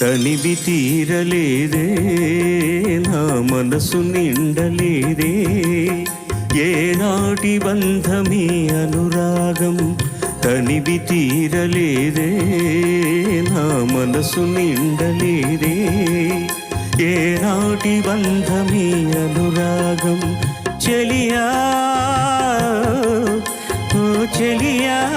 తనివి తీరలేదే నా మనసు నిండలేదే. ఏనాటి బంధమీ అనురాగం తనివి తీరలేదే నా మనసు నిండలేదే. ఏనాటి బంధమీ అనురాగం చెలియా చెలియా.